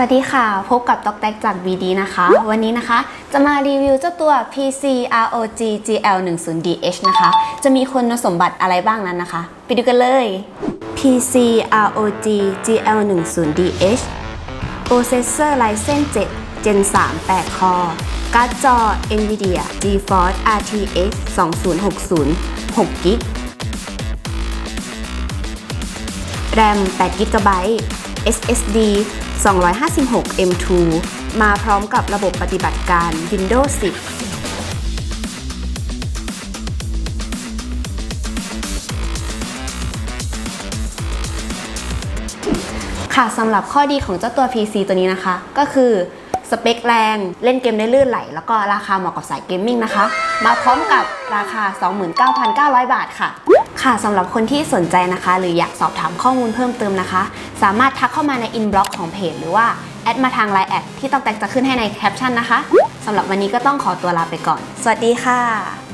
สวัสดีค่ะ พบกับตอกแตกจาก BD นะคะ วันนี้นะคะ จะมารีวิวเจ้าตัว PC ROG GL 1 0 DH นะคะ จะมีคุณสมบัติอะไรบ้างนั้นนะคะ ไปดูกันเลย PC ROG GL 1 0 DH Processor Ryzen 7 Gen 3 8 คอร์การ์ดจอ NVIDIA GeForce RTX 2060 6 g b RAM 8 GB SSD 256 M2 มาพร้อมกับระบบปฏิบัติการ Windows 10ค่ะสำหรับข้อดีของเจ้าตัว PC ตัวนี้นะคะ ก็คือสเปคแรง เล่นเกมได้ลื่นไหล แล้วก็ราคาเหมาะกับสายเกมมิ่งนะคะ มาพร้อมกับราคา 29,900 บาทค่ะ ค่ะสำหรับคนที่สนใจนะคะ หรืออยากสอบถามข้อมูลเพิ่มเติมนะคะ สามารถทักเข้ามาในอินบล็อกของเพจหรือว่า แอดมาทาง Line แอดที่ต้องแตกจะขึ้นให้ในแคปชั่นนะคะสำหรับวันนี้ก็ต้องขอตัวลาไปก่อน สวัสดีค่ะ